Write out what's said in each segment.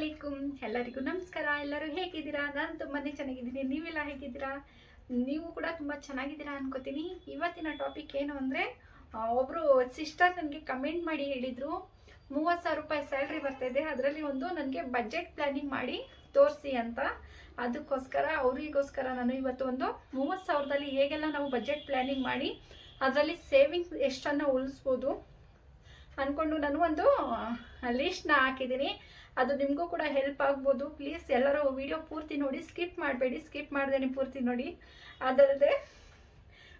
ಅಲೈಕುಮ್ ಎಲ್ಲರಿಗೂ ನಮಸ್ಕಾರ. ಎಲ್ಲರೂ ಹೇಗಿದ್ದೀರಾ? ನಾನು ತುಂಬಾ ಚೆನ್ನಾಗಿದ್ದೀನಿ. ನೀವೆಲ್ಲ ಹೇಗಿದ್ದೀರಾ? ನೀವು ಕೂಡ ತುಂಬ ಚೆನ್ನಾಗಿದ್ದೀರಾ ಅನ್ಕೋತೀನಿ. ಇವತ್ತಿನ ಟಾಪಿಕ್ ಏನು ಅಂದರೆ ಒಬ್ಬರು ಸಿಸ್ಟರ್ ನನಗೆ ಕಮೆಂಟ್ ಮಾಡಿ ಹೇಳಿದರು. ಮೂವತ್ತು ಸಾವಿರ ರೂಪಾಯಿ ಸ್ಯಾಲ್ರಿ ಬರ್ತಾಯಿದೆ ಅದರಲ್ಲಿ ಒಂದು ನನಗೆ ಬಜೆಟ್ ಪ್ಲ್ಯಾನಿಂಗ್ ಮಾಡಿ ತೋರಿಸಿ ಅಂತ. ಅದಕ್ಕೋಸ್ಕರ, ಅವರಿಗೋಸ್ಕರ ನಾನು ಇವತ್ತು ಒಂದು ಮೂವತ್ತು ಸಾವಿರದಲ್ಲಿ ಹೇಗೆಲ್ಲ ನಾವು ಬಜೆಟ್ ಪ್ಲ್ಯಾನಿಂಗ್ ಮಾಡಿ ಅದರಲ್ಲಿ ಸೇವಿಂಗ್ಸ್ ಎಷ್ಟನ್ನು ಉಳಿಸ್ಬೋದು ಅಂದ್ಕೊಂಡು ನಾನು ಒಂದು ಲೀಸ್ಟ್ನ ಹಾಕಿದ್ದೀನಿ. ಅದು ನಿಮಗೂ ಕೂಡ ಹೆಲ್ಪ್ ಆಗ್ಬೋದು. ಪ್ಲೀಸ್ ಎಲ್ಲರೂ ವಿಡಿಯೋ ಪೂರ್ತಿ ನೋಡಿ ಸ್ಕಿಪ್ ಮಾಡಬೇಡಿ ಸ್ಕಿಪ್ ಮಾಡ್ದೇನೆ ಪೂರ್ತಿ ನೋಡಿ. ಅದಲ್ಲದೆ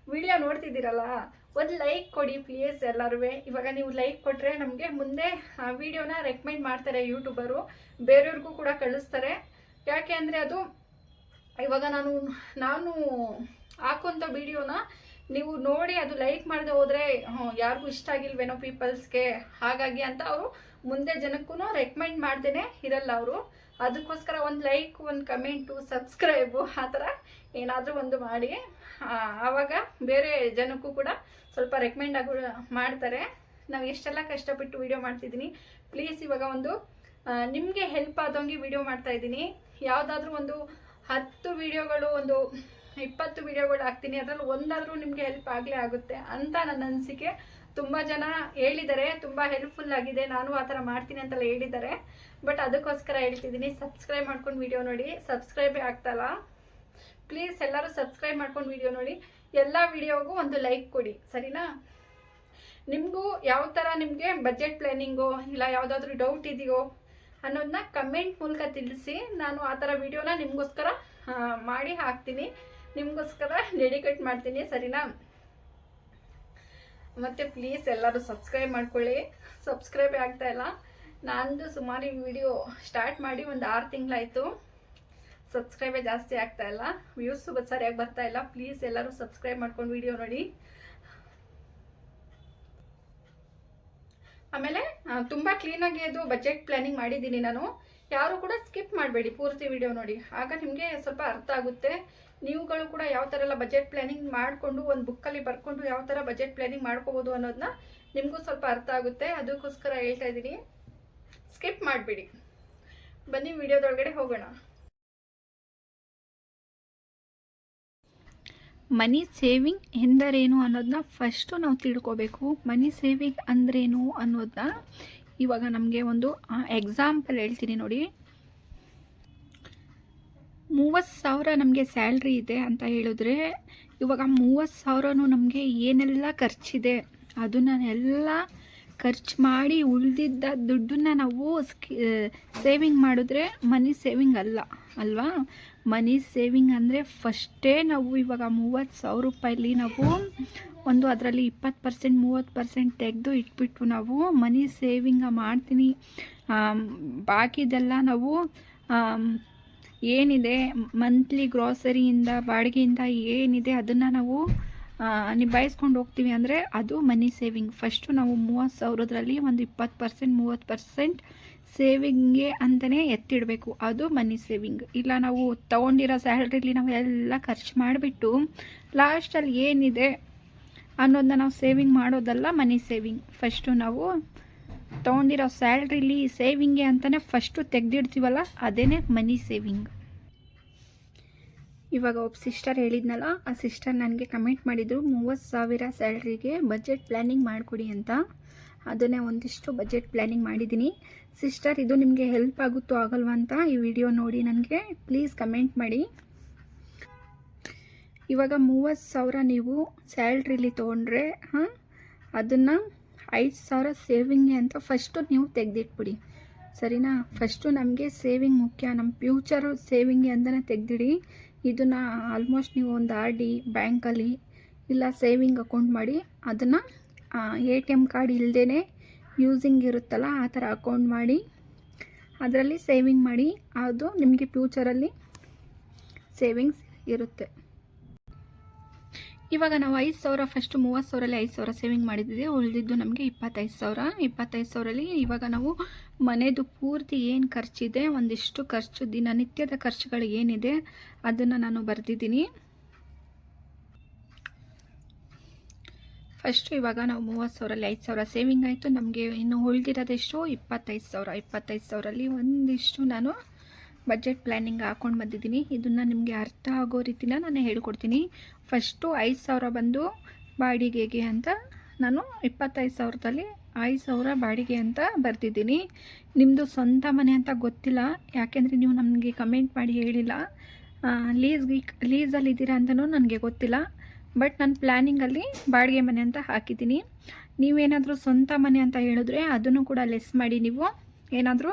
ವಿಡಿಯೋ ನೋಡ್ತಿದ್ದೀರಲ್ಲ, ಒಂದು ಲೈಕ್ ಕೊಡಿ ಪ್ಲೀಸ್ ಎಲ್ಲರೂ ಇವಾಗ ನೀವು ಲೈಕ್ ಕೊಟ್ಟರೆ ನಮಗೆ ಮುಂದೆ, ಆ ವಿಡಿಯೋನ ರೆಕಮೆಂಡ್ ಮಾಡ್ತಾರೆ ಯೂಟ್ಯೂಬರು ಬೇರೆಯವ್ರಿಗೂ ಕೂಡ ಕಳಿಸ್ತಾರೆ. ಯಾಕೆ ಅಂದರೆ ಅದು, ಇವಾಗ ನಾನು ನಾನು ಹಾಕುವಂಥ ವಿಡಿಯೋನ ನೀವು ನೋಡಿ ಅದು ಲೈಕ್ ಮಾಡದೆ ಹೋದರೆ ಯಾರಿಗೂ ಇಷ್ಟ ಆಗಿಲ್ವೇನೋ ಪೀಪಲ್ಸ್ಗೆ ಹಾಗಾಗಿ ಅಂತ ಅವರು ಮುಂದೆ ಜನಕ್ಕೂ ರೆಕಮೆಂಡ್ ಮಾಡ್ದೇ ಇರಲ್ಲ ಅವರು. ಅದಕ್ಕೋಸ್ಕರ ಒಂದು ಲೈಕ್ ಒಂದು ಕಮೆಂಟು ಸಬ್ಸ್ಕ್ರೈಬು ಆ ಥರ ಏನಾದರೂ ಒಂದು ಮಾಡಿ. ಆವಾಗ ಬೇರೆ ಜನಕ್ಕೂ ಕೂಡ ಸ್ವಲ್ಪ ರೆಕಮೆಂಡ್ ಆಗೋ, ಮಾಡ್ತಾರೆ. ನಾವು ಎಷ್ಟೆಲ್ಲ ಕಷ್ಟಪಟ್ಟು ವೀಡಿಯೋ ಮಾಡ್ತಿದ್ದೀನಿ. ಪ್ಲೀಸ್ ಇವಾಗ ಒಂದು ನಿಮಗೆ ಹೆಲ್ಪ್ ಆದಂಗೆ ವಿಡಿಯೋ ಮಾಡ್ತಾ ಇದ್ದೀನಿ. ಯಾವುದಾದ್ರೂ ಒಂದು ಹತ್ತು ವಿಡಿಯೋಗಳು ಒಂದು ಇಪ್ಪತ್ತು ವಿಡಿಯೋಗಳು ಹಾಕ್ತೀನಿ. ಅದರಲ್ಲಿ ಒಂದಾದರೂ ನಿಮಗೆ ಹೆಲ್ಪ್ ಆಗಲೇ ಆಗುತ್ತೆ ಅಂತ ನನ್ನ ಅನಿಸಿಕೆ ತುಂಬ ಜನ ಹೇಳಿದ್ದಾರೆ ತುಂಬ ಹೆಲ್ಪ್ಫುಲ್ ಆಗಿದೆ. ನಾನು ಆ ಥರ ಮಾಡ್ತೀನಿ ಅಂತೆಲ್ಲ ಹೇಳಿದ್ದಾರೆ. ಬಟ್ ಅದಕ್ಕೋಸ್ಕರ ಹೇಳ್ತಿದ್ದೀನಿ ಸಬ್ಸ್ಕ್ರೈಬ್ ಮಾಡ್ಕೊಂಡು ವಿಡಿಯೋ ನೋಡಿ. ಸಬ್ಸ್ಕ್ರೈಬೇ ಆಗ್ತಲ್ಲ ಪ್ಲೀಸ್ ಎಲ್ಲರೂ ಸಬ್ಸ್ಕ್ರೈಬ್ ಮಾಡ್ಕೊಂಡು ವಿಡಿಯೋ ನೋಡಿ. ಎಲ್ಲ ವಿಡಿಯೋಗೂ ಒಂದು ಲೈಕ್ ಕೊಡಿ, ಸರಿನಾ? ನಿಮಗೂ ಯಾವ ಥರ ನಿಮಗೆ ಬಜೆಟ್ ಪ್ಲ್ಯಾನಿಂಗು ಇಲ್ಲ ಯಾವುದಾದ್ರೂ ಡೌಟ್ ಇದೆಯೋ ಅನ್ನೋದನ್ನ ಕಮೆಂಟ್ ಮೂಲಕ ತಿಳಿಸಿ. ನಾನು ಆ ಥರ ವಿಡಿಯೋನ ನಿಮಗೋಸ್ಕರ ಮಾಡಿ ಹಾಕ್ತೀನಿ. ನಿಮಗೋಸ್ಕರ ಡೆಡಿಕೇಟ್ ಮಾಡ್ತೀನಿ, ಸರಿನಾ? ಮತ್ತು ಪ್ಲೀಸ್ ಎಲ್ಲರೂ ಸಬ್ಸ್ಕ್ರೈಬ್ ಮಾಡ್ಕೊಳ್ಳಿ. ಸಬ್ಸ್ಕ್ರೈಬೇ ಆಗ್ತಾ ಇಲ್ಲ. ನಂದು ಸುಮಾರು ವಿಡಿಯೋ ಸ್ಟಾರ್ಟ್ ಮಾಡಿ ಒಂದು ಆರು ತಿಂಗಳಾಯಿತು. ಸಬ್ಸ್ಕ್ರೈಬೇ ಜಾಸ್ತಿ ಆಗ್ತಾ ಇಲ್ಲ. ವ್ಯೂಸು ಸರಿಯಾಗಿ ಬರ್ತಾ ಇಲ್ಲ. ಪ್ಲೀಸ್ ಎಲ್ಲರೂ ಸಬ್ಸ್ಕ್ರೈಬ್ ಮಾಡ್ಕೊಂಡು ವಿಡಿಯೋ ನೋಡಿ. ಆಮೇಲೆ ತುಂಬಾ ಕ್ಲೀನಾಗಿ ಅದು ಬಜೆಟ್ ಪ್ಲ್ಯಾನಿಂಗ್ ಮಾಡಿದ್ದೀನಿ ನಾನು. ಯಾರು ಕೂಡ ಸ್ಕಿಪ್ ಮಾಡಬೇಡಿ ಪೂರ್ತಿ ವಿಡಿಯೋ ನೋಡಿ. ಆಗ ನಿಮಗೆ ಸ್ವಲ್ಪ ಅರ್ಥ ಆಗುತ್ತೆ. ನೀವುಗಳು ಕೂಡ ಯಾವ ಥರ ಎಲ್ಲ ಬಜೆಟ್ ಪ್ಲಾನಿಂಗ್ ಮಾಡಿಕೊಂಡು ಒಂದು ಬುಕ್ಕಲ್ಲಿ ಬರ್ಕೊಂಡು ಯಾವ ಥರ ಬಜೆಟ್ ಪ್ಲಾನಿಂಗ್ ಮಾಡ್ಕೋಬೋದು ಅನ್ನೋದನ್ನ ನಿಮಗೂ ಸ್ವಲ್ಪ ಅರ್ಥ ಆಗುತ್ತೆ. ಅದಕ್ಕೋಸ್ಕರ ಹೇಳ್ತಾ ಇದ್ದೀನಿ. ಸ್ಕಿಪ್ ಮಾಡಬೇಡಿ. ಬನ್ನಿ ವಿಡಿಯೋದೊಳಗಡೆ ಹೋಗೋಣ. ಮನಿ ಸೇವಿಂಗ್ ಎಂದರೇನು ಅನ್ನೋದನ್ನ ಫಸ್ಟು ನಾವು ತಿಳ್ಕೋಬೇಕು. ಮನಿ ಸೇವಿಂಗ್ ಅಂದ್ರೇನು ಅನ್ನೋದನ್ನ ಇವಾಗ ನಮಗೆ ಒಂದು ಎಕ್ಸಾಂಪಲ್ ಹೇಳ್ತೀನಿ ನೋಡಿ. ಮೂವತ್ತು ಸಾವಿರ ನಮಗೆ ಸ್ಯಾಲ್ರಿ ಇದೆ ಅಂತ ಹೇಳಿದ್ರೆ, ಇವಾಗ ಮೂವತ್ತು ಸಾವಿರನೂ ನಮಗೆ ಏನೆಲ್ಲ ಖರ್ಚಿದೆ, ಅದನ್ನ ಎಲ್ಲ ಖರ್ಚು ಮಾಡಿ ಉಳಿದಿದ್ದ ದುಡ್ಡನ್ನ ನಾವು ಸೇವಿಂಗ್ ಮಾಡಿದ್ರೆ ಮನಿ ಸೇವಿಂಗ್ ಅಲ್ಲ, ಅಲ್ವಾ? ಮನಿ ಸೇವಿಂಗ್ ಅಂದರೆ ಫಸ್ಟೇ ನಾವು ಇವಾಗ ಮೂವತ್ತು ಸಾವಿರ ರೂಪಾಯಲ್ಲಿ ನಾವು ಒಂದು ಅದರಲ್ಲಿ ಇಪ್ಪತ್ತು ಪರ್ಸೆಂಟ್ ಮೂವತ್ತು ಪರ್ಸೆಂಟ್ ತೆಗೆದು ಇಟ್ಬಿಟ್ಟು ನಾವು ಮನಿ ಸೇವಿಂಗ ಮಾಡ್ತೀನಿ. ಬಾಕಿದೆಲ್ಲ ನಾವು ಏನಿದೆ ಮಂತ್ಲಿ ಗ್ರಾಸರಿಯಿಂದ ಬಾಡಿಗೆಯಿಂದ ಏನಿದೆ ಅದನ್ನು ನಾವು ನಿಭಾಯಿಸ್ಕೊಂಡು ಹೋಗ್ತೀವಿ ಅಂದರೆ ಅದು ಮನಿ ಸೇವಿಂಗ್ ಫಸ್ಟು ನಾವು ಮೂವತ್ತು ಸಾವಿರದ್ರಲ್ಲಿ ಒಂದು ಇಪ್ಪತ್ತು ಪರ್ಸೆಂಟ್ ಮೂವತ್ತು ಪರ್ಸೆಂಟ್ ಸೇವಿಂಗ್ಗೆ ಅಂತಲೇ ಎತ್ತಿಡಬೇಕು. ಅದು ಮನಿ ಸೇವಿಂಗ್ ಇಲ್ಲ ನಾವು ತೊಗೊಂಡಿರೋ ಸ್ಯಾಲ್ರಿಲಿ ನಾವು ಎಲ್ಲ ಖರ್ಚು ಮಾಡಿಬಿಟ್ಟು ಲಾಸ್ಟಲ್ಲಿ ಏನಿದೆ ಅನ್ನೋದನ್ನ ನಾವು ಸೇವಿಂಗ್ ಮಾಡೋದಲ್ಲ ಮನಿ ಸೇವಿಂಗ್ ಫಸ್ಟು ನಾವು ತೊಗೊಂಡಿರೋ ಸ್ಯಾಲ್ರಿಲಿ ಸೇವಿಂಗೆ ಅಂತಲೇ ಫಸ್ಟು ತೆಗೆದಿಡ್ತೀವಲ್ಲ ಅದೇ ಮನಿ ಸೇವಿಂಗ್ ಇವಾಗ ಒಬ್ಬ ಸಿಸ್ಟರ್ ಹೇಳಿದ್ನಲ್ಲ, ಆ ಸಿಸ್ಟರ್ ನನಗೆ ಕಮೆಂಟ್ ಮಾಡಿದರು, ಮೂವತ್ತು ಸಾವಿರ ಸ್ಯಾಲ್ರಿಗೆ ಬಜೆಟ್ ಪ್ಲ್ಯಾನಿಂಗ್ ಮಾಡಿಕೊಡಿ ಅಂತ. ಅದನ್ನೇ ಒಂದಿಷ್ಟು ಬಜೆಟ್ ಪ್ಲ್ಯಾನಿಂಗ್ ಮಾಡಿದ್ದೀನಿ. ಸಿಸ್ಟರ್ ಇದು ನಿಮಗೆ ಹೆಲ್ಪ್ ಆಗುತ್ತೋ ಆಗಲ್ವಾ ಅಂತ ಈ ವಿಡಿಯೋ ನೋಡಿ ನನಗೆ ಪ್ಲೀಸ್ ಕಮೆಂಟ್ ಮಾಡಿ. ಇವಾಗ ಮೂವತ್ತು ಸಾವಿರ ನೀವು ಸ್ಯಾಲ್ರಿಲಿ ತೊಗೊಂಡ್ರೆ, ಹಾಂ, ಅದನ್ನು ಐದು ಸಾವಿರ ಸೇವಿಂಗ್ಗೆ ಅಂತ ಫಸ್ಟು ನೀವು ತೆಗೆದಿಟ್ಬಿಡಿ. ಸರಿನಾ? ಫಸ್ಟು ನಮಗೆ ಸೇವಿಂಗ್ ಮುಖ್ಯ. ನಮ್ಮ ಫ್ಯೂಚರು ಸೇವಿಂಗ್ಗೆ ಅಂತಲೇ ತೆಗೆದಿಡಿ. ಇದನ್ನು ಆಲ್ಮೋಸ್ಟ್ ನೀವು ಒಂದು ಆರ್ ಡಿ ಬ್ಯಾಂಕಲ್ಲಿ ಇಲ್ಲ ಸೇವಿಂಗ್ ಅಕೌಂಟ್ ಮಾಡಿ ಅದನ್ನು ಎ ಟಿ ಎಂ ಕಾರ್ಡ್ ಇಲ್ಲದೇ ಯೂಸಿಂಗ್ ಇರುತ್ತಲ್ಲ, ಆ ಥರ ಅಕೌಂಟ್ ಮಾಡಿ, ಅದರಲ್ಲಿ ಸೇವಿಂಗ್ ಮಾಡಿ, ಅದು ನಿಮಗೆ ಫ್ಯೂಚರಲ್ಲಿ ಸೇವಿಂಗ್ಸ್ ಇರುತ್ತೆ. ಇವಾಗ ನಾವು ಐದು ಸಾವಿರ ಫಸ್ಟ್ ಮೂವತ್ತು ಸಾವಿರಲ್ಲಿ ಐದು ಸಾವಿರ ಸೇವಿಂಗ್ ಮಾಡಿದ್ದೀವಿ ಉಳಿದಿದ್ದು ನಮಗೆ ಇಪ್ಪತ್ತೈದು ಸಾವಿರ. ಇಪ್ಪತ್ತೈದು ಸಾವಿರಲ್ಲಿ ಇವಾಗ ನಾವು ಮನೆದು ಪೂರ್ತಿ ಏನು ಖರ್ಚಿದೆ, ಒಂದಿಷ್ಟು ಖರ್ಚು ದಿನನಿತ್ಯದ ಖರ್ಚುಗಳು ಏನಿದೆ ಅದನ್ನು ನಾನು ಬರೆದಿದ್ದೀನಿ. ಫಸ್ಟು ಇವಾಗ ನಾವು ಮೂವತ್ತು ಸಾವಿರಲ್ಲಿ ಐದು ಸಾವಿರ ಸೇವಿಂಗ್ ಆಯಿತು. ನಮಗೆ ಇನ್ನು ಉಳಿದಿರೋದೆಷ್ಟು ಇಪ್ಪತ್ತೈದು ಸಾವಿರ. ಇಪ್ಪತ್ತೈದು ಸಾವಿರಲ್ಲಿ ಒಂದಿಷ್ಟು ನಾನು ಬಜೆಟ್ ಪ್ಲ್ಯಾನಿಂಗ್ ಹಾಕೊಂಡು ಬಂದಿದ್ದೀನಿ. ಇದನ್ನು ನಿಮಗೆ ಅರ್ಥ ಆಗೋ ರೀತಿನ ನಾನು ಹೇಳ್ಕೊಡ್ತೀನಿ. ಫಸ್ಟು ಐದು ಸಾವಿರ ಬಂದು ಬಾಡಿಗೆಗೆ ಅಂತ ನಾನು ಇಪ್ಪತ್ತೈದು ಸಾವಿರದಲ್ಲಿ ಐದು ಸಾವಿರ ಬಾಡಿಗೆ ಅಂತ ಬರ್ತಿದ್ದೀನಿ ನಿಮ್ಮದು ಸ್ವಂತ ಮನೆ ಅಂತ ಗೊತ್ತಿಲ್ಲ. ಯಾಕೆಂದರೆ ನೀವು ನಮಗೆ ಕಮೆಂಟ್ ಮಾಡಿ ಹೇಳಿಲ್ಲ. ಲೀಸ್ಗೆ ಲೀಸಲ್ಲಿ ಇದ್ದೀರಾ ಅಂತಲೂ ನನಗೆ ಗೊತ್ತಿಲ್ಲ. ಬಟ್ ನಾನು ಪ್ಲ್ಯಾನಿಂಗಲ್ಲಿ ಬಾಡಿಗೆ ಮನೆ ಅಂತ ಹಾಕಿದ್ದೀನಿ. ನೀವೇನಾದರೂ ಸ್ವಂತ ಮನೆ ಅಂತ ಹೇಳಿದ್ರೆ ಅದನ್ನು ಕೂಡ ಲೆಸ್ ಮಾಡಿ ನೀವು. ಏನಾದರೂ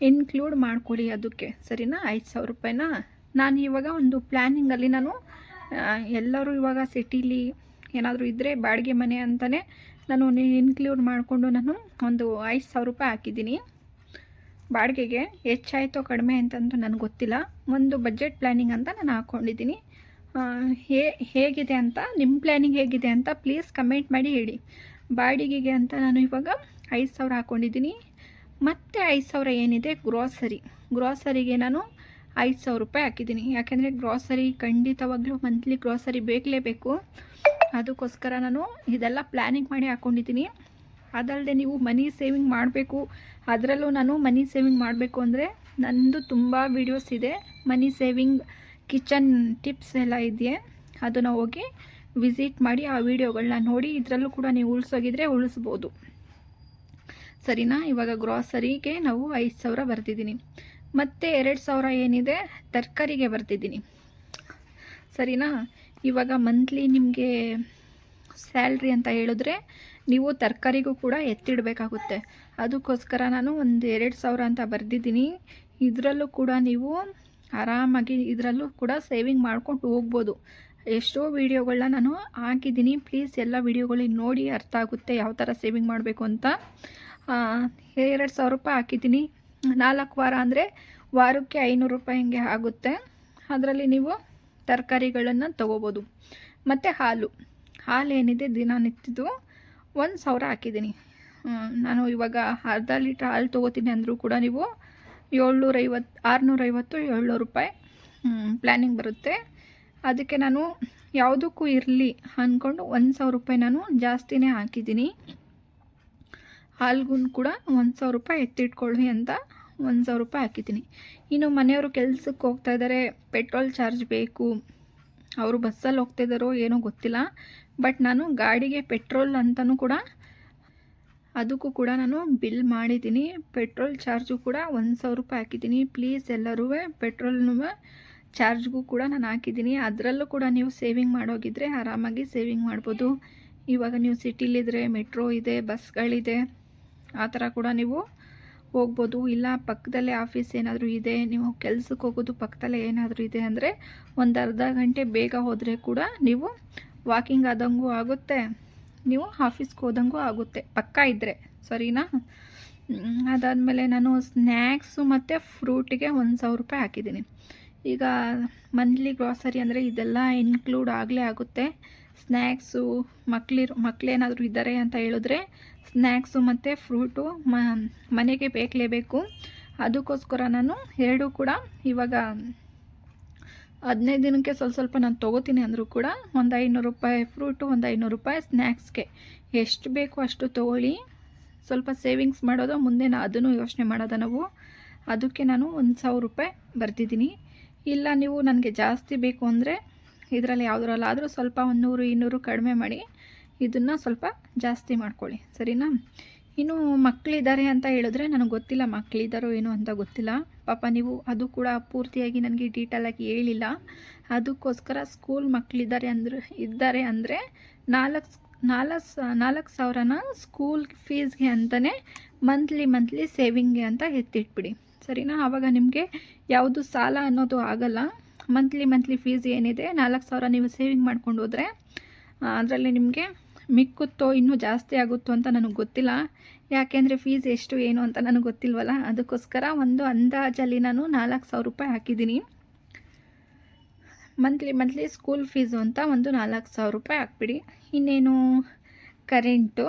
ಇನ್ಕ್ಲೂಡ್ ಮಾಡ್ಕೊಳ್ಳಿ ಅದಕ್ಕೆ. ಸರಿನಾ? ಐದು ಸಾವಿರ ರೂಪಾಯಿನ? ನಾನು ಇವಾಗ ಒಂದು ಪ್ಲ್ಯಾನಿಂಗಲ್ಲಿ ನಾನು ಎಲ್ಲರೂ ಇವಾಗ ಸಿಟೀಲಿ ಏನಾದರೂ ಇದ್ದರೆ ಬಾಡಿಗೆ ಮನೆ ಅಂತಲೇ ನಾನು ಇನ್ಕ್ಲೂಡ್ ಮಾಡಿಕೊಂಡು ನಾನು ಒಂದು ಐದು ಸಾವಿರ ರೂಪಾಯಿ ಹಾಕಿದ್ದೀನಿ. ಬಾಡಿಗೆಗೆ ಹೆಚ್ಚಾಯಿತೋ ಕಡಿಮೆ ಅಂತಂದು ನನಗೆ ಗೊತ್ತಿಲ್ಲ. ಒಂದು ಬಜೆಟ್ ಪ್ಲ್ಯಾನಿಂಗ್ ಅಂತ ನಾನು ಹಾಕ್ಕೊಂಡಿದ್ದೀನಿ ಹೇ, ಹೇಗಿದೆ ಅಂತ ನಿಮ್ಮ ಪ್ಲ್ಯಾನಿಂಗ್ ಹೇಗಿದೆ ಅಂತ ಪ್ಲೀಸ್ ಕಮೆಂಟ್ ಮಾಡಿ ಹೇಳಿ. ಬಾಡಿಗೆಗೆ ಅಂತ ನಾನು ಇವಾಗ ಐದು ಸಾವಿರ ಹಾಕ್ಕೊಂಡಿದ್ದೀನಿ ಮತ್ತು ಐದು ಸಾವಿರ ಏನಿದೆ ಗ್ರೋಸರಿ ಗ್ರೋಸರಿಗೆ ನಾನು ಐದು ಸಾವಿರ ರೂಪಾಯಿ ಹಾಕಿದ್ದೀನಿ. ಯಾಕೆಂದರೆ ಗ್ರೋಸರಿ ಖಂಡಿತವಾಗ್ಲೂ ಮಂತ್ಲಿ ಗ್ರೋಸರಿ ಬೇಕಲೇಬೇಕು ಅದಕ್ಕೋಸ್ಕರ ನಾನು ಇದೆಲ್ಲ ಪ್ಲ್ಯಾನಿಂಗ್ ಮಾಡಿ ಹಾಕ್ಕೊಂಡಿದ್ದೀನಿ ಅದಲ್ಲದೆ ನೀವು ಮನಿ ಸೇವಿಂಗ್ ಮಾಡಬೇಕು. ಅದರಲ್ಲೂ ನಾನು ಮನಿ ಸೇವಿಂಗ್ ಮಾಡಬೇಕು ಅಂದರೆ ನನ್ನದು ತುಂಬ ವೀಡಿಯೋಸ್ ಇದೆ. ಮನಿ ಸೇವಿಂಗ್ ಕಿಚನ್ ಟಿಪ್ಸ್ ಎಲ್ಲ ಇದೆಯೇ, ಅದನ್ನು ಹೋಗಿ ವಿಸಿಟ್ ಮಾಡಿ ಆ ವಿಡಿಯೋಗಳನ್ನ ನೋಡಿ ಇದರಲ್ಲೂ ಕೂಡ ನೀವು ಉಳಿಸೋಗಿದ್ರೆ ಉಳಿಸ್ಬೋದು. ಸರಿನಾ? ಇವಾಗ ಗ್ರಾಸರಿಗೆ ನಾವು ಐದು ಸಾವಿರ ಬರ್ತಿದ್ದೀನಿ ಮತ್ತು ಎರಡು ಸಾವಿರ ಏನಿದೆ? ತರಕಾರಿಗೆ ಬರ್ತಿದ್ದೀನಿ ಸರಿನಾ? ಇವಾಗ ಮಂತ್ಲಿ ನಿಮಗೆ ಸ್ಯಾಲ್ರಿ ಅಂತ ಹೇಳಿದ್ರೆ ನೀವು ತರಕಾರಿಗೂ ಕೂಡ ಎತ್ತಿಡಬೇಕಾಗುತ್ತೆ. ಅದಕ್ಕೋಸ್ಕರ ನಾನು ಒಂದು ಎರಡು ಸಾವಿರ ಅಂತ ಬರೆದಿದ್ದೀನಿ. ಇದರಲ್ಲೂ ಕೂಡ ನೀವು ಆರಾಮಾಗಿ ಇದರಲ್ಲೂ ಕೂಡ ಸೇವಿಂಗ್ ಮಾಡ್ಕೊಂಡು ಹೋಗ್ಬೋದು. ಎಷ್ಟೋ ವೀಡಿಯೋಗಳನ್ನ ನಾನು ಹಾಕಿದ್ದೀನಿ. ಪ್ಲೀಸ್ ಎಲ್ಲ ವೀಡಿಯೋಗಳಿಗೆ ನೋಡಿ ಅರ್ಥ ಆಗುತ್ತೆ ಯಾವ ಥರ ಸೇವಿಂಗ್ ಮಾಡಬೇಕು ಅಂತ. ಎರಡು ಸಾವಿರ ರೂಪಾಯಿ ಹಾಕಿದ್ದೀನಿ. ನಾಲ್ಕು ವಾರ ಅಂದರೆ ವಾರಕ್ಕೆ ಐನೂರು ರೂಪಾಯಿ ಹಿಂಗೆ ಆಗುತ್ತೆ. ಅದರಲ್ಲಿ ನೀವು ತರಕಾರಿಗಳನ್ನು ತೊಗೋಬೋದು. ಮತ್ತು ಹಾಲು. ಹಾಲು ಏನಿದೆ ದಿನನಿತ್ಯದ್ದು ಒಂದು ಸಾವಿರ ಹಾಕಿದ್ದೀನಿ. ನಾನು ಇವಾಗ ಅರ್ಧ ಲೀಟ್ರ್ ಹಾಲು ತೊಗೋತೀನಿ ಅಂದರೂ ಕೂಡ ನೀವು ಏಳ್ನೂರೈವತ್ತು ಆರುನೂರೈವತ್ತು, ಏಳ್ನೂರು ರೂಪಾಯಿ ಪ್ಲ್ಯಾನಿಂಗ್ ಬರುತ್ತೆ. ಅದಕ್ಕೆ ನಾನು ಯಾವುದಕ್ಕೂ ಇರಲಿ ಅಂದ್ಕೊಂಡು ಒಂದು ಸಾವಿರ ರೂಪಾಯಿ ನಾನು ಜಾಸ್ತಿನೇ ಹಾಕಿದ್ದೀನಿ. ಹಾಲ್ಗೂ ಕೂಡ ಒಂದು ಸಾವಿರ ರೂಪಾಯಿ ಎತ್ತಿಟ್ಕೊಳ್ಳಿ ಅಂತ ಒಂದು ಸಾವಿರ ರೂಪಾಯಿ ಹಾಕಿದ್ದೀನಿ. ಇನ್ನು ಮನೆಯವರು ಕೆಲ್ಸಕ್ಕೆ ಹೋಗ್ತಾ ಇದ್ದಾರೆ ಪೆಟ್ರೋಲ್ ಚಾರ್ಜ್ ಬೇಕು. ಅವರು ಬಸ್ಸಲ್ಲಿ ಹೋಗ್ತಾ ಇದ್ದಾರೋ ಏನೋ ಗೊತ್ತಿಲ್ಲ. ಬಟ್ ನಾನು ಗಾಡಿಗೆ ಪೆಟ್ರೋಲ್ ಅಂತಲೂ ಕೂಡ, ಅದಕ್ಕೂ ಕೂಡ ನಾನು ಬಿಲ್ ಮಾಡಿದ್ದೀನಿ. ಪೆಟ್ರೋಲ್ ಚಾರ್ಜು ಕೂಡ ಒಂದು ಸಾವಿರ ರೂಪಾಯಿ ಹಾಕಿದ್ದೀನಿ. ಪ್ಲೀಸ್ ಎಲ್ಲರೂ ಪೆಟ್ರೋಲ್ನೂ ಚಾರ್ಜ್ಗೂ ಕೂಡ ನಾನು ಹಾಕಿದ್ದೀನಿ. ಅದರಲ್ಲೂ ಕೂಡ ನೀವು ಸೇವಿಂಗ್ ಮಾಡೋಗಿದ್ರೆ ಆರಾಮಾಗಿ ಸೇವಿಂಗ್ ಮಾಡ್ಬೋದು. ಇವಾಗ ನೀವು ಸಿಟಿಲಿದ್ರೆ, ಮೆಟ್ರೋ ಇದೆ, ಬಸ್ಗಳಿದೆ. ಆ ಥರ ಕೂಡ ನೀವು ಹೋಗ್ಬೋದು. ಇಲ್ಲ, ಪಕ್ಕದಲ್ಲೇ ಆಫೀಸ್ ಏನಾದರೂ ಇದೆ, ನೀವು ಕೆಲಸಕ್ಕೆ ಹೋಗೋದು ಪಕ್ಕದಲ್ಲೇ ಏನಾದರೂ ಇದೆ ಅಂದರೆ ಒಂದು ಅರ್ಧ ಗಂಟೆ ಬೇಗ ಹೋದರೆ ಕೂಡ ನೀವು ವಾಕಿಂಗ್ ಆದಂಗೂ ಆಗುತ್ತೆ. ನೀವು ಆಫೀಸ್ಗೆ ಹೋದಂಗೂ ಆಗುತ್ತೆ. ಪಕ್ಕ ಇದ್ದರೆ ಸರಿನಾ? ಅದಾದಮೇಲೆ ನಾನು ಸ್ನ್ಯಾಕ್ಸು ಮತ್ತು ಫ್ರೂಟಿಗೆ ಒಂದು ಸಾವಿರ ರೂಪಾಯಿ ಹಾಕಿದ್ದೀನಿ. ಈಗ ಮಂತ್ಲಿ ಗ್ರಾಸರಿ ಅಂದರೆ ಇದೆಲ್ಲ ಇನ್ಕ್ಲೂಡ್ ಆಗಲೇ ಆಗುತ್ತೆ. ಸ್ನ್ಯಾಕ್ಸು ಮಕ್ಳಿರು ಮಕ್ಕಳೇನಾದರೂ ಇದ್ದಾರೆ ಅಂತ ಹೇಳಿದ್ರೆ ಸ್ನ್ಯಾಕ್ಸು ಮತ್ತು ಫ್ರೂಟು ಮನೆಗೆ ಬೇಕಲೇಬೇಕು. ಅದಕ್ಕೋಸ್ಕರ ನಾನು ಎರಡೂ ಕೂಡ ಇವಾಗ ಹದಿನೈದು ದಿನಕ್ಕೆ ಸ್ವಲ್ಪ ಸ್ವಲ್ಪ ನಾನು ತೊಗೋತೀನಿ ಅಂದರೂ ಕೂಡ ಒಂದು ಐನೂರು ರೂಪಾಯಿ ಫ್ರೂಟು ಒಂದು ಐನೂರು ರೂಪಾಯಿ ಸ್ನ್ಯಾಕ್ಸ್ಗೆ ಎಷ್ಟು ಬೇಕು ಅಷ್ಟು ತೊಗೊಳ್ಳಿ. ಸ್ವಲ್ಪ ಸೇವಿಂಗ್ಸ್ ಮಾಡೋದು, ಮುಂದೆ ನಾ ಅದನ್ನು ಯೋಚನೆ ಮಾಡೋದ ನಾವು? ಅದಕ್ಕೆ ನಾನು ಒಂದು ಸಾವಿರ ರೂಪಾಯಿ ಬರ್ತಿದ್ದೀನಿ ಇಲ್ಲ, ನೀವು ನನಗೆ ಜಾಸ್ತಿ ಬೇಕು ಅಂದರೆ ಇದರಲ್ಲಿ ಯಾವುದ್ರಲ್ಲಾದರೂ ಸ್ವಲ್ಪ ಒಂದು ನೂರು ಇನ್ನೂರು ಕಡಿಮೆ ಮಾಡಿ ಇದನ್ನು ಸ್ವಲ್ಪ ಜಾಸ್ತಿ ಮಾಡ್ಕೊಳ್ಳಿ, ಸರಿನಾ? ಇನ್ನು ಮಕ್ಕಳಿದ್ದಾರೆ ಅಂತ ಹೇಳಿದ್ರೆ ನನಗೆ ಗೊತ್ತಿಲ್ಲ ಮಕ್ಕಳಿದ್ದಾರೋ ಏನೋ ಅಂತ ಗೊತ್ತಿಲ್ಲ. ಪಾಪ ನೀವು ಅದು ಕೂಡ ಪೂರ್ತಿಯಾಗಿ ನನಗೆ ಡೀಟೇಲಾಗಿ ಹೇಳಿಲ್ಲ. ಅದಕ್ಕೋಸ್ಕರ ಸ್ಕೂಲ್ ಮಕ್ಕಳಿದ್ದಾರೆ ಅಂದ್ರೆ, ಇದ್ದಾರೆ ಅಂದರೆ ನಾಲ್ಕು ನಾಲ್ಕು ನಾಲ್ಕು ಸಾವಿರನ ಸ್ಕೂಲ್ ಫೀಸ್ಗೆ ಅಂತಲೇ ಮಂತ್ಲಿ ಮಂತ್ಲಿ ಸೇವಿಂಗ್ಗೆ ಅಂತ ಎತ್ತಿಟ್ಬಿಡಿ. ಸರಿನಾ? ಆವಾಗ ನಿಮಗೆ ಯಾವುದು ಸಾಲ ಅನ್ನೋದು ಆಗಲ್ಲ. ಮಂತ್ಲಿ ಮಂತ್ಲಿ ಫೀಸ್ ಏನಿದೆ, ನಾಲ್ಕು ಸಾವಿರ ನೀವು ಸೇವಿಂಗ್ ಮಾಡ್ಕೊಂಡು ಹೋದರೆ ಅದರಲ್ಲಿ ನಿಮಗೆ ಮಿಕ್ಕುತ್ತೋ ಇನ್ನೂ ಜಾಸ್ತಿ ಆಗುತ್ತೋ ಅಂತ ನನಗೆ ಗೊತ್ತಿಲ್ಲ. ಯಾಕೆಂದರೆ ಫೀಸ್ ಎಷ್ಟು, ಏನು ಅಂತ ನನಗೆ ಗೊತ್ತಿಲ್ವಲ್ಲ? ಅದಕ್ಕೋಸ್ಕರ ಒಂದು ಅಂದಾಜಲ್ಲಿ ನಾನು ನಾಲ್ಕು ಸಾವಿರ ರೂಪಾಯಿ ಹಾಕಿದ್ದೀನಿ. ಮಂತ್ಲಿ ಮಂತ್ಲಿ ಸ್ಕೂಲ್ ಫೀಸು ಅಂತ ಒಂದು ನಾಲ್ಕು ಸಾವಿರ ರೂಪಾಯಿ ಹಾಕ್ಬಿಡಿ. ಇನ್ನೇನು ಕರೆಂಟು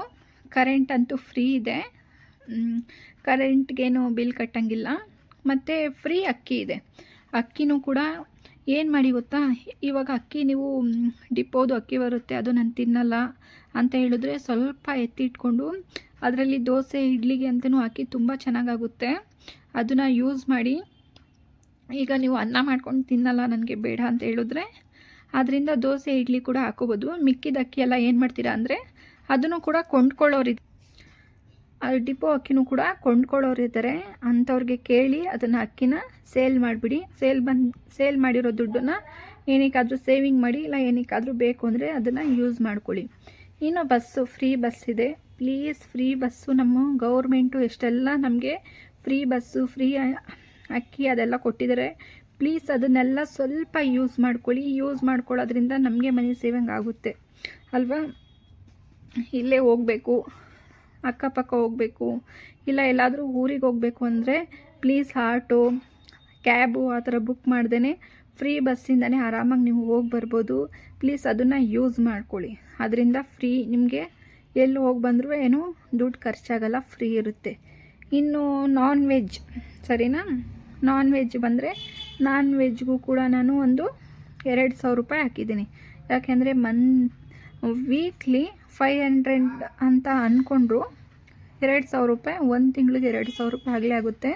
ಕರೆಂಟ್ ಅಂತೂ ಫ್ರೀ ಇದೆ. ಕರೆಂಟ್ಗೇನು ಬಿಲ್ ಕಟ್ಟಂಗಿಲ್ಲ. ಮತ್ತು ಫ್ರೀ ಅಕ್ಕಿ ಇದೆ. ಅಕ್ಕಿನೂ ಕೂಡ ಏನು ಮಾಡಿ ಗೊತ್ತಾ? ಇವಾಗ ಅಕ್ಕಿ ನೀವು ಡಿಪ್ಪೋದು ಅಕ್ಕಿ ಬರುತ್ತೆ ಅದು ನಾನು ತಿನ್ನಲ್ಲ ಅಂತ ಹೇಳಿದ್ರೆ ಸ್ವಲ್ಪ ಎತ್ತಿಟ್ಕೊಂಡು ಅದರಲ್ಲಿ ದೋಸೆ, ಇಡ್ಲಿಗೆ ಅಂತಲೂ ಅಕ್ಕಿ ತುಂಬ ಚೆನ್ನಾಗಾಗುತ್ತೆ. ಅದನ್ನು ಯೂಸ್ ಮಾಡಿ, ಈಗ ನೀವು ಅನ್ನ ಮಾಡ್ಕೊಂಡು ತಿನ್ನಲ್ಲ, ನನಗೆ ಬೇಡ ಅಂತ ಹೇಳಿದ್ರೆ ಅದರಿಂದ ದೋಸೆ, ಇಡ್ಲಿ ಕೂಡ ಹಾಕೋಬೋದು. ಮಿಕ್ಕಿದ ಅಕ್ಕಿ ಎಲ್ಲ ಏನು ಮಾಡ್ತೀರಾ ಅಂದರೆ, ಅದನ್ನು ಕೂಡ ಕೊಂಡ್ಕೊಳ್ಳೋರಿದ್ದಾರೆ ಅದು ಡಿಪೋ ಅಕ್ಕಿನೂ ಕೂಡ ಕೊಂಡ್ಕೊಳ್ಳೋರಿದ್ದಾರೆ ಅಂಥವ್ರಿಗೆ ಕೇಳಿ ಅದನ್ನು ಅಕ್ಕಿನ ಸೇಲ್ ಮಾಡಿಬಿಡಿ. ಸೇಲ್ ಬಂದು, ಸೇಲ್ ಮಾಡಿರೋ ದುಡ್ಡನ್ನು ಏನಕ್ಕಾದರೂ ಸೇವಿಂಗ್ ಮಾಡಿ, ಇಲ್ಲ ಏನಕ್ಕಾದರೂ ಬೇಕು ಅಂದರೆ ಅದನ್ನು ಯೂಸ್ ಮಾಡ್ಕೊಳ್ಳಿ. ಇನ್ನು ಬಸ್ಸು, ಫ್ರೀ ಬಸ್ ಇದೆ. Please free bus. ನಮ್ಮ ಗೌರ್ಮೆಂಟು ಎಷ್ಟೆಲ್ಲ ನಮಗೆ ಫ್ರೀ ಬಸ್ಸು, ಫ್ರೀ ಅಕ್ಕಿ ಅದೆಲ್ಲ ಕೊಟ್ಟಿದ್ದಾರೆ ಪ್ಲೀಸ್ ಅದನ್ನೆಲ್ಲ ಸ್ವಲ್ಪ ಯೂಸ್ ಮಾಡ್ಕೊಳ್ಳಿ. ಯೂಸ್ ಮಾಡ್ಕೊಳ್ಳೋದ್ರಿಂದ ನಮಗೆ ಮನಿ ಸೇವಿಂಗ್ ಆಗುತ್ತೆ. ಅಲ್ವಾ? ಇಲ್ಲೇ ಹೋಗಬೇಕು. ಅಕ್ಕಪಕ್ಕ ಹೋಗಬೇಕು, ಇಲ್ಲ ಎಲ್ಲಾದರೂ ಊರಿಗೆ ಹೋಗಬೇಕು ಅಂದರೆ ಪ್ಲೀಸ್ ಆಟೋ ಕ್ಯಾಬು ಆ ಥರ ಬುಕ್ ಮಾಡ್ದೇ ಫ್ರೀ ಬಸ್ಸಿಂದನೇ ಆರಾಮಾಗಿ ನೀವು ಹೋಗಿ ಬರ್ಬೋದು. ಪ್ಲೀಸ್ ಅದನ್ನು ಯೂಸ್ ಮಾಡ್ಕೊಳ್ಳಿ. ಅದರಿಂದ ಫ್ರೀ ನಿಮಗೆ ಎಲ್ಲಿ ಹೋಗಿ ಬಂದರೂ ಏನು ದುಡ್ಡು ಖರ್ಚಾಗಲ್ಲ ಫ್ರೀ ಇರುತ್ತೆ. ಇನ್ನು ನಾನ್ ವೆಜ್ ಸರಿನಾ? ನಾನ್ ವೆಜ್ ಬಂದರೆ ನಾನ್ ವೆಜ್ಗೂ ಕೂಡ ನಾನು ಒಂದು ಎರಡು ಸಾವಿರ ರೂಪಾಯಿ ಹಾಕಿದ್ದೀನಿ. ಯಾಕೆಂದರೆ ಮನ್ ವೀಕ್ಲಿ ಫೈವ್ ಹಂಡ್ರೆಡ್ ಅಂತ ಅಂದ್ಕೊಂಡ್ರು ಎರಡು ಸಾವಿರ ರೂಪಾಯಿ, ಒಂದು ತಿಂಗಳಿಗೆ ಎರಡು ಸಾವಿರ ರೂಪಾಯಿ ಆಗಲೇ ಆಗುತ್ತೆ.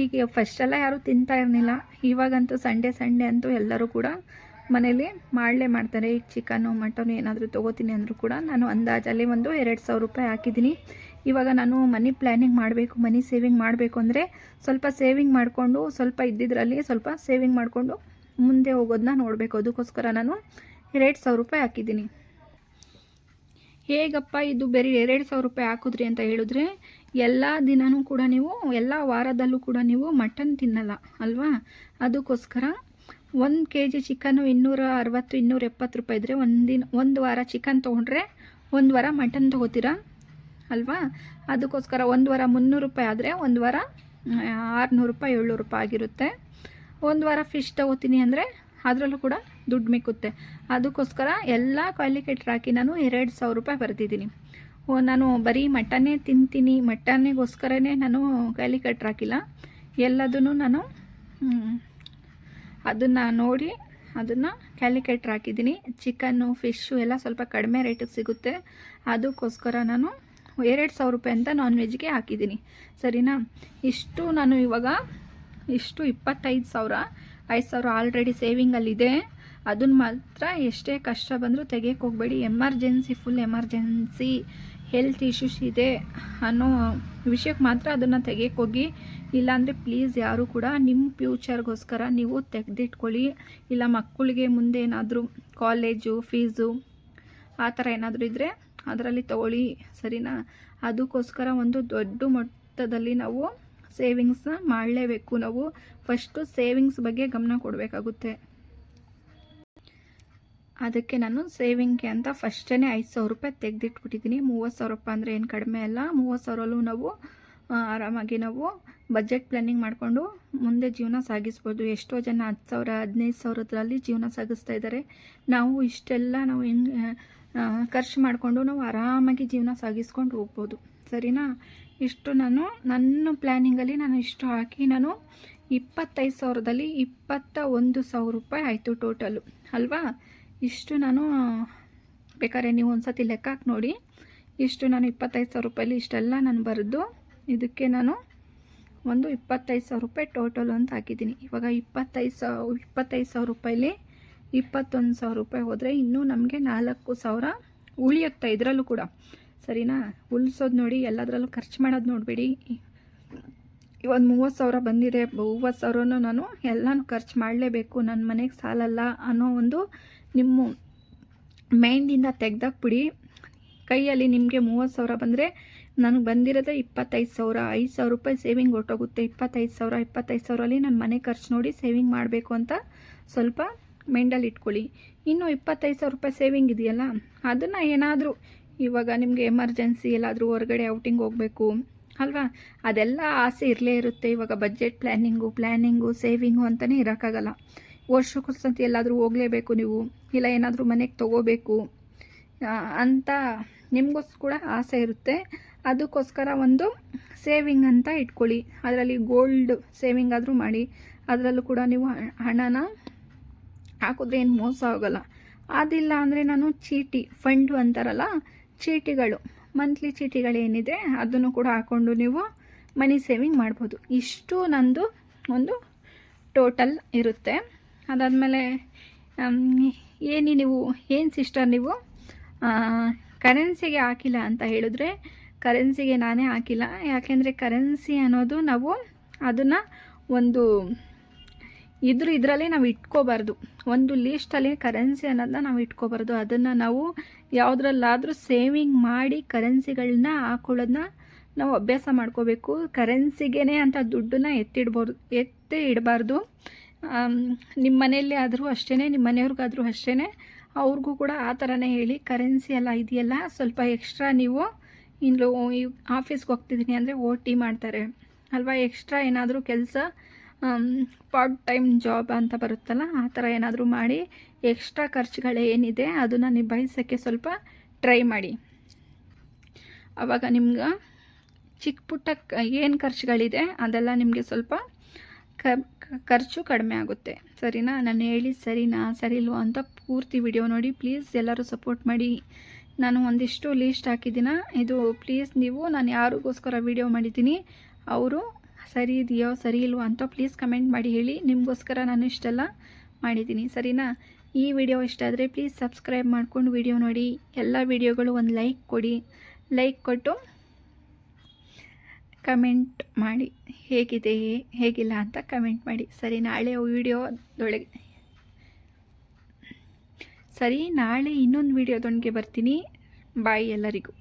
ಈಗ ಫಸ್ಟೆಲ್ಲ ಯಾರೂ ತಿಂತಾ ಇರಲಿಲ್ಲ. ಇವಾಗಂತೂ ಸಂಡೇ ಸಂಡೇ ಅಂತೂ ಎಲ್ಲರೂ ಕೂಡ ಮನೇಲಿ ಮಾಡಲೇ ಮಾಡ್ತಾರೆ. ಈಗ ಚಿಕನ್ನು ಮಟನು ಏನಾದರೂ ತೊಗೋತೀನಿ ಅಂದರೂ ಕೂಡ ನಾನು ಅಂದಾಜಲ್ಲಿ ಒಂದು ಎರಡು ಸಾವಿರ ರೂಪಾಯಿ ಹಾಕಿದ್ದೀನಿ. ಇವಾಗ ನಾನು ಮನಿ ಪ್ಲ್ಯಾನಿಂಗ್ ಮಾಡಬೇಕು, ಮನಿ ಸೇವಿಂಗ್ ಮಾಡಬೇಕು ಅಂದರೆ ಸ್ವಲ್ಪ ಸೇವಿಂಗ್ ಮಾಡಿಕೊಂಡು, ಸ್ವಲ್ಪ ಇದ್ದಿದ್ರಲ್ಲಿ ಸ್ವಲ್ಪ ಸೇವಿಂಗ್ ಮಾಡಿಕೊಂಡು ಮುಂದೆ ಹೋಗೋದನ್ನ ನೋಡಬೇಕು. ಅದಕ್ಕೋಸ್ಕರ ನಾನು ಎರಡು ಸಾವಿರ ರೂಪಾಯಿ ಹಾಕಿದ್ದೀನಿ. ಹೇಗಪ್ಪ ಇದು ಬೇರೆ ಎರಡು ಸಾವಿರ ರೂಪಾಯಿ ಹಾಕಿದ್ರಿ ಅಂತ ಹೇಳಿದ್ರೆ, ಎಲ್ಲ ದಿನವೂ ಕೂಡ ನೀವು, ಎಲ್ಲ ವಾರದಲ್ಲೂ ಕೂಡ ನೀವು ಮಟನ್ ತಿನ್ನಲ್ಲ, ಅಲ್ವಾ? ಅದಕ್ಕೋಸ್ಕರ ಒಂದು ಕೆ ಜಿ ಚಿಕನ್ನು ಇನ್ನೂರ ಅರವತ್ತು, ಇನ್ನೂರ ಎಪ್ಪತ್ತು ರೂಪಾಯಿ ಇದ್ದರೆ ಒಂದಿನ ಒಂದು ವಾರ ಚಿಕನ್ ತೊಗೊಂಡ್ರೆ ಒಂದು ವಾರ ಮಟನ್ ತೊಗೋತೀರಾ, ಅಲ್ವಾ? ಅದಕ್ಕೋಸ್ಕರ ಒಂದು ವಾರ ಮುನ್ನೂರು ರೂಪಾಯಿ ಆದರೆ ಒಂದು ವಾರ ಆರುನೂರು ರೂಪಾಯಿ, ಏಳ್ನೂರು ರೂಪಾಯಿ ಆಗಿರುತ್ತೆ. ಒಂದು ವಾರ ಫಿಶ್ ತೊಗೋತೀನಿ ಅಂದರೆ ಅದರಲ್ಲೂ ಕೂಡ ದುಡ್ಡು ಮಿಕ್ಕುತ್ತೆ. ಅದಕ್ಕೋಸ್ಕರ ಎಲ್ಲ ಕ್ವಾಲಿಕೇಟ್ರ್ ಹಾಕಿ ನಾನು ಎರಡು ಸಾವಿರ ರೂಪಾಯಿ ಬರೆದಿದ್ದೀನಿ. ಓ, ನಾನು ಬರೀ ಮಟನ್ನೇ ತಿಂತೀನಿ. ಮಟನ್ನಿಗೋಸ್ಕರನೇ ನಾನು ಕೈಲಿ ಹಾಕಿಲ್ಲ ಎಲ್ಲದನ್ನು ನಾನು ಅದನ್ನು ನೋಡಿ ಅದನ್ನು ಕ್ಯಾಲಿಕೇಟ್ರ್ ಹಾಕಿದ್ದೀನಿ ಚಿಕನ್ನು ಫಿಶ್ಶು ಎಲ್ಲ ಸ್ವಲ್ಪ ಕಡಿಮೆ ರೇಟಿಗೆ ಸಿಗುತ್ತೆ. ಅದಕ್ಕೋಸ್ಕರ ನಾನು ಎರಡು ಸಾವಿರ ರೂಪಾಯಿ ಅಂತ ನಾನ್ ವೆಜ್ಗೆ ಹಾಕಿದ್ದೀನಿ. ಸರಿನಾ? ಇಷ್ಟು ನಾನು ಇವಾಗ, ಇಷ್ಟು ಇಪ್ಪತ್ತೈದು ಸಾವಿರ ಐದು ಸಾವಿರ ಆಲ್ರೆಡಿ ಸೇವಿಂಗಲ್ಲಿದೆ ಅದನ್ನು ಮಾತ್ರ ಎಷ್ಟೇ ಕಷ್ಟ ಬಂದರೂ ತೆಗೆಯಕ್ಕೆ ಹೋಗಬೇಡಿ. Emergency full emergency health issues ಇದೆ ಅನ್ನೋ ವಿಷಯಕ್ಕೆ ಮಾತ್ರ ಅದನ್ನು ತೆಗೆಯಕ್ಕೆ ಹೋಗಿ. ಇಲ್ಲಾಂದರೆ ಪ್ಲೀಸ್ ಯಾರು ಕೂಡ ನಿಮ್ಮ ಫ್ಯೂಚರ್ಗೋಸ್ಕರ ನೀವು ತೆಗೆದಿಟ್ಕೊಳ್ಳಿ. ಇಲ್ಲ ಮಕ್ಕಳಿಗೆ ಮುಂದೆ ಏನಾದರೂ ಕಾಲೇಜು ಫೀಸು ಆ ಥರ ಏನಾದರೂ ಇದ್ದರೆ ಅದರಲ್ಲಿ ತಗೊಳ್ಳಿ. ಸರಿನಾ? ಅದಕ್ಕೋಸ್ಕರ ಒಂದು ದೊಡ್ಡ ಮಟ್ಟದಲ್ಲಿ ನಾವು ಸೇವಿಂಗ್ಸ್ನ ಮಾಡಲೇಬೇಕು ನಾವು. ಫಸ್ಟು ಸೇವಿಂಗ್ಸ್ ಬಗ್ಗೆ ಗಮನ ಕೊಡಬೇಕಾಗುತ್ತೆ. ಅದಕ್ಕೆ ನಾನು ಸೇವಿಂಗ್ಗೆ ಅಂತ ಫಸ್ಟೇ ಐದು ಸಾವಿರ ರೂಪಾಯಿ ತೆಗೆದಿಟ್ಬಿಟ್ಟಿದ್ದೀನಿ. ಮೂವತ್ತು ಸಾವಿರ ರೂಪಾಯಿ ಅಂದರೆ ಏನು ಕಡಿಮೆ ಅಲ್ಲ. ಮೂವತ್ತು ಸಾವಿರಲ್ಲೂ ನಾವು ಆರಾಮಾಗಿ ನಾವು ಬಜೆಟ್ ಪ್ಲ್ಯಾನಿಂಗ್ ಮಾಡಿಕೊಂಡು ಮುಂದೆ ಜೀವನ ಸಾಗಿಸ್ಬೋದು. ಎಷ್ಟೋ ಜನ ಹತ್ತು ಸಾವಿರ, ಹದಿನೈದು ಸಾವಿರದಲ್ಲಿ ಜೀವನ ಸಾಗಿಸ್ತಾ ಇದ್ದಾರೆ. ನಾವು ಇಷ್ಟೆಲ್ಲ ನಾವು ಖರ್ಚು ಮಾಡಿಕೊಂಡು ನಾವು ಆರಾಮಾಗಿ ಜೀವನ ಸಾಗಿಸ್ಕೊಂಡು ಹೋಗ್ಬೋದು. ಸರಿನಾ? ಇಷ್ಟು ನಾನು ನನ್ನ ಪ್ಲ್ಯಾನಿಂಗಲ್ಲಿ ನಾನು ಇಷ್ಟು ಹಾಕಿ ನಾನು ಇಪ್ಪತ್ತೈದು ಸಾವಿರದಲ್ಲಿ ಇಪ್ಪತ್ತ ಒಂದು ಸಾವಿರ ರೂಪಾಯಿ ಆಯಿತು ಟೋಟಲು ಅಲ್ವಾ? ಇಷ್ಟು ನಾನು, ಬೇಕಾದ್ರೆ ನೀವು ಒಂದು ಸತಿ ಲೆಕ್ಕ ಹಾಕಿ ನೋಡಿ. ಇಷ್ಟು ನಾನು ಇಪ್ಪತ್ತೈದು ಸಾವಿರ ರೂಪಾಯಲ್ಲಿ ಇಷ್ಟೆಲ್ಲ ನಾನು ಬರೆದು ಇದಕ್ಕೆ ನಾನು ಒಂದು ಇಪ್ಪತ್ತೈದು ಸಾವಿರ ರೂಪಾಯಿ ಟೋಟಲ್ ಅಂತ ಹಾಕಿದ್ದೀನಿ. ಇವಾಗ ಇಪ್ಪತ್ತೈದು ಸಾವಿರ ಇಪ್ಪತ್ತೈದು ಸಾವಿರ ರೂಪಾಯಲ್ಲಿ ಇಪ್ಪತ್ತೊಂದು ಸಾವಿರ ರೂಪಾಯಿ ಹೋದರೆ ಇನ್ನೂ ನಮಗೆ ನಾಲ್ಕು ಸಾವಿರ ಉಳಿಯುತ್ತೆ ಇದರಲ್ಲೂ ಕೂಡ. ಸರಿನಾ? ಉಳಿಸೋದು ನೋಡಿ, ಎಲ್ಲದರಲ್ಲೂ ಖರ್ಚು ಮಾಡೋದು ನೋಡಬೇಡಿ. ಒಂದು ಮೂವತ್ತು ಸಾವಿರ ಬಂದಿದೆ, ಮೂವತ್ತು ಸಾವಿರನೂ ನಾನು ಎಲ್ಲನೂ ಖರ್ಚು ಮಾಡಲೇಬೇಕು ನನ್ನ ಮನೆಗೆ ಸಾಲಲ್ಲ ಅನ್ನೋ ಒಂದು ನಿಮ್ಮ ಮೈಂಡಿಂದ ತೆಗ್ದಾಕ್ಬಿಡಿ. ಕೈಯಲ್ಲಿ ನಿಮಗೆ ಮೂವತ್ತು ಸಾವಿರ ಬಂದರೆ, ನನಗೆ ಬಂದಿರೋದೇ ಇಪ್ಪತ್ತೈದು ಸಾವಿರ, ಐದು ಸಾವಿರ ರೂಪಾಯಿ ಸೇವಿಂಗ್ ಹೊರ್ಟೋಗುತ್ತೆ. ಇಪ್ಪತ್ತೈದು ಸಾವಿರ, ಇಪ್ಪತ್ತೈದು ಸಾವಿರಲ್ಲಿ ನನ್ನ ಮನೆ ಖರ್ಚು ನೋಡಿ ಸೇವಿಂಗ್ ಮಾಡಬೇಕು ಅಂತ ಸ್ವಲ್ಪ ಮೈಂಡಲ್ಲಿ ಇಟ್ಕೊಳ್ಳಿ. ಇನ್ನು ಇಪ್ಪತ್ತೈದು ಸಾವಿರ ರೂಪಾಯಿ ಸೇವಿಂಗ್ ಇದೆಯಲ್ಲ, ಅದನ್ನು ಏನಾದರೂ ಇವಾಗ ನಿಮಗೆ ಎಮರ್ಜೆನ್ಸಿ ಎಲ್ಲಾದರೂ ಹೊರಗಡೆ ಔಟಿಂಗ್ ಹೋಗಬೇಕು. ಅಲ್ವಾ? ಅದೆಲ್ಲ ಆಸೆ ಇರಲೇ ಇರುತ್ತೆ. ಇವಾಗ ಬಜೆಟ್ ಪ್ಲ್ಯಾನಿಂಗು ಪ್ಲ್ಯಾನಿಂಗು ಸೇವಿಂಗು ಅಂತಲೇ ಇರೋಕ್ಕಾಗಲ್ಲ. ವರ್ಷಕ್ಕೊಂದ್ಸತಿ ಎಲ್ಲಾದರೂ ಹೋಗಲೇಬೇಕು ನೀವು. ಇಲ್ಲ ಏನಾದರೂ ಮನೆಗೆ ತೊಗೋಬೇಕು. ಅಂತ ನಿಮಗೋಸ್ ಕೂಡ ಆಸೆ ಇರುತ್ತೆ. ಅದಕ್ಕೋಸ್ಕರ ಒಂದು ಸೇವಿಂಗ್ ಅಂತ ಇಟ್ಕೊಳ್ಳಿ. ಅದರಲ್ಲಿ ಗೋಲ್ಡ್ ಸೇವಿಂಗ್ ಆದರೂ ಮಾಡಿ. ಅದರಲ್ಲೂ ಕೂಡ ನೀವು ಹಣನ ಹಾಕಿದ್ರೆ ಏನು ಮೋಸ ಆಗೋಲ್ಲ. ಅದಿಲ್ಲ ಅಂದರೆ ನಾನು ಚೀಟಿ ಫಂಡು ಅಂತಾರಲ್ಲ ಚೀಟಿಗಳು ಮಂತ್ಲಿ ಚೀಟಿಗಳೇನಿದೆ ಅದನ್ನು ಕೂಡ ಹಾಕ್ಕೊಂಡು ನೀವು ಮನಿ ಸೇವಿಂಗ್ ಮಾಡ್ಬೋದು. ಇಷ್ಟು ನಂದು ಒಂದು ಟೋಟಲ್ ಇರುತ್ತೆ. ಅದಾದಮೇಲೆ ಏನು ನೀವು, ಏನು ಸಿಸ್ಟರ್ ನೀವು ಕರೆನ್ಸಿಗೆ ಹಾಕಿಲ್ಲ ಅಂತ ಹೇಳಿದ್ರೆ ಕರೆನ್ಸಿಗೆ ನಾನೇ ಹಾಕಿಲ್ಲ. ಯಾಕೆಂದರೆ ಕರೆನ್ಸಿ ಅನ್ನೋದು ನಾವು ಅದನ್ನು ಒಂದು ಇದ್ರ ಇದರಲ್ಲಿ ನಾವು ಇಟ್ಕೋಬಾರ್ದು. ಒಂದು ಲೀಸ್ಟಲ್ಲಿ ಕರೆನ್ಸಿ ಅನ್ನೋದನ್ನ ನಾವು ಇಟ್ಕೋಬಾರ್ದು. ಅದನ್ನು ನಾವು ಯಾವುದ್ರಲ್ಲಾದರೂ ಸೇವಿಂಗ್ ಮಾಡಿ ಕರೆನ್ಸಿಗಳನ್ನ ಹಾಕೊಳ್ಳೋದನ್ನ ನಾವು ಅಭ್ಯಾಸ ಮಾಡ್ಕೋಬೇಕು. ಕರೆನ್ಸಿಗೇ ಅಂತ ದುಡ್ಡನ್ನ ಎತ್ತಿಡ್ಬೋದು ಎತ್ತೇ ಇಡಬಾರ್ದು. ನಿಮ್ಮ ಮನೆಯಲ್ಲಿ ಆದರೂ ಅಷ್ಟೇ ನಿಮ್ಮ ಮನೆಯವ್ರಿಗಾದರೂ ಅಷ್ಟೇ ಅವ್ರಿಗೂ ಕೂಡ ಆ ಥರನೇ ಹೇಳಿ. ಕರೆನ್ಸಿ ಎಲ್ಲ ಇದೆಯಲ್ಲ, ಸ್ವಲ್ಪ ಎಕ್ಸ್ಟ್ರಾ ನೀವು ಇನ್ನು ಆಫೀಸ್ಗೆ ಹೋಗ್ತಿದ್ದೀನಿ ಅಂದರೆ ಓ ಟಿ ಮಾಡ್ತಾರೆ. ಅಲ್ವಾ? ಎಕ್ಸ್ಟ್ರಾ ಏನಾದರೂ ಕೆಲಸ ಪಾರ್ಟ್ ಟೈಮ್ ಜಾಬ್ ಅಂತ ಬರುತ್ತಲ್ಲ, ಆ ಥರ ಏನಾದರೂ ಮಾಡಿ ಎಕ್ಸ್ಟ್ರಾ ಖರ್ಚುಗಳೇನಿದೆ ಅದನ್ನು ನಿಭಾಯಿಸೋಕ್ಕೆ ಸ್ವಲ್ಪ ಟ್ರೈ ಮಾಡಿ. ಆವಾಗ ನಿಮ್ಗೆ ಚಿಕ್ಕ ಪುಟ್ಟ ಏನು ಖರ್ಚುಗಳಿದೆ ಅದೆಲ್ಲ ನಿಮಗೆ ಸ್ವಲ್ಪ ಖರ್ಚು ಕಡಿಮೆ ಆಗುತ್ತೆ. ಸರಿನಾ? ನಾನು ಹೇಳಿ ಸರಿನಾ ಸರಿ ಇಲ್ವಾ ಅಂತ ಪೂರ್ತಿ ವಿಡಿಯೋ ನೋಡಿ ಪ್ಲೀಸ್ ಎಲ್ಲರೂ ಸಪೋರ್ಟ್ ಮಾಡಿ. ನಾನು ಒಂದಿಷ್ಟು ಲೀಸ್ಟ್ ಹಾಕಿದ್ದೀನ? ಇದು ಪ್ಲೀಸ್ ನೀವು, ನಾನು ಯಾರಿಗೋಸ್ಕರ ವಿಡಿಯೋ ಮಾಡಿದ್ದೀನಿ, ಅವರು ಸರಿ ಇದೆಯೋ ಸರಿ ಇಲ್ವೋ ಅಂತ ಪ್ಲೀಸ್ ಕಮೆಂಟ್ ಮಾಡಿ ಹೇಳಿ. ನಿಮಗೋಸ್ಕರ ನಾನು ಇಷ್ಟೆಲ್ಲ ಮಾಡಿದ್ದೀನಿ. ಸರಿನಾ? ಈ ವಿಡಿಯೋ ಇಷ್ಟ ಆದರೆ ಪ್ಲೀಸ್ ಸಬ್ಸ್ಕ್ರೈಬ್ ಮಾಡ್ಕೊಂಡು ವಿಡಿಯೋ ನೋಡಿ. ಎಲ್ಲ ವಿಡಿಯೋಗಳು ಒಂದು ಲೈಕ್ ಕೊಡಿ. ಲೈಕ್ ಕೊಟ್ಟು ಕಮೆಂಟ್ ಮಾಡಿ. ಹೇಗಿದೆ? ಹೇಗಿಲ್ಲ ಅಂತ ಕಮೆಂಟ್ ಮಾಡಿ. ಸರಿ, ನಾಳೆ ವಿಡಿಯೋದೊಳಗೆ ಸರಿ, ನಾಳೆ ಇನ್ನೊಂದು ವಿಡಿಯೋದೊಳಗೆ ಬರ್ತೀನಿ. ಬಾಯ್ ಎಲ್ಲರಿಗೂ.